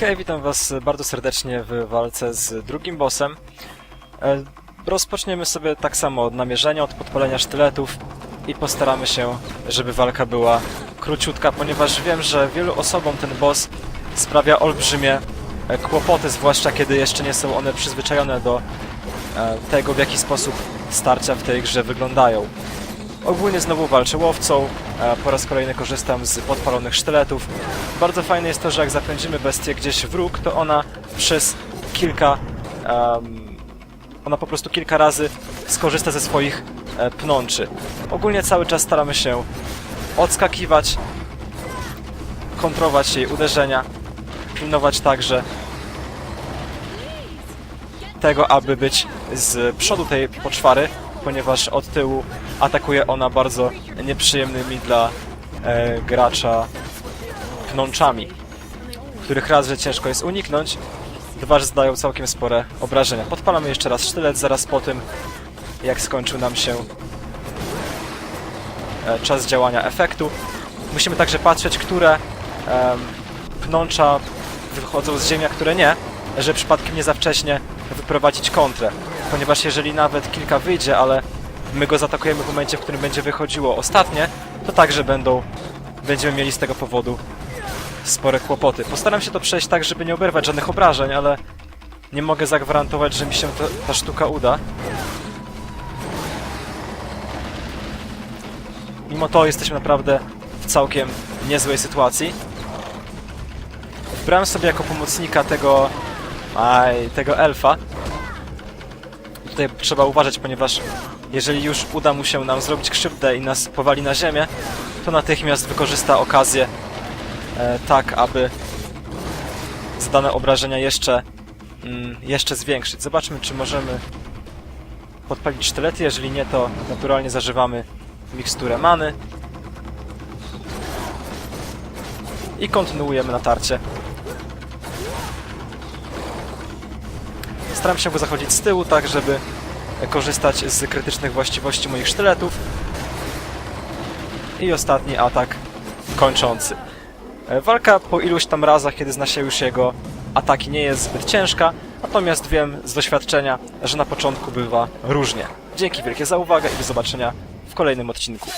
Hej, witam was bardzo serdecznie w walce z drugim bossem. E, Rozpoczniemy sobie tak samo od namierzenia, od podpalenia sztyletów i postaramy się, żeby walka była króciutka, ponieważ wiem, że wielu osobom ten boss sprawia olbrzymie e, kłopoty, zwłaszcza kiedy jeszcze nie są one przyzwyczajone do e, tego, w jaki sposób starcia w tej grze wyglądają. Ogólnie znowu walczę łowcą, po raz kolejny korzystam z podpalonych sztyletów. Bardzo fajne jest to, że jak zapędzimy bestię gdzieś w róg, to ona przez kilka... em, ona po prostu kilka razy skorzysta ze swoich e, pnączy. Ogólnie cały czas staramy się odskakiwać, kontrować jej uderzenia, pilnować także tego, aby być z przodu tej poczwary, ponieważ od tyłu atakuje ona bardzo nieprzyjemnymi dla e, gracza pnączami, których raz, że ciężko jest uniknąć, dwa, że zdają całkiem spore obrażenia. Podpalamy jeszcze raz sztylet zaraz po tym, jak skończył nam się e, czas działania efektu. Musimy także patrzeć, które em, pnącza wychodzą z ziemi, a które nie, żeby przypadkiem nie za wcześnie wyprowadzić kontrę. Ponieważ jeżeli nawet kilka wyjdzie, ale my go zaatakujemy w momencie, w którym będzie wychodziło ostatnie, to także będą, będziemy mieli z tego powodu spore kłopoty. Postaram się to przejść tak, żeby nie oberwać żadnych obrażeń, ale nie mogę zagwarantować, że mi się to, ta sztuka uda. Mimo to jesteśmy naprawdę w całkiem niezłej sytuacji. Wybrałem sobie jako pomocnika tego... Aj, tego elfa. Tutaj trzeba uważać, ponieważ jeżeli już uda mu się nam zrobić krzywdę i nas powali na ziemię, to natychmiast wykorzysta okazję e, tak, aby zadane obrażenia jeszcze, mm, jeszcze zwiększyć. Zobaczmy, czy możemy podpalić sztylety. Jeżeli nie, to naturalnie zażywamy miksturę many. I kontynuujemy natarcie. Staram się go zachodzić z tyłu, tak żeby korzystać z krytycznych właściwości moich sztyletów. I ostatni atak kończący. E, Walka po iluś tam razach, kiedy zna się już jego ataki, nie jest zbyt ciężka, natomiast wiem z doświadczenia, że na początku bywa różnie. Dzięki wielkie za uwagę i do zobaczenia w kolejnym odcinku.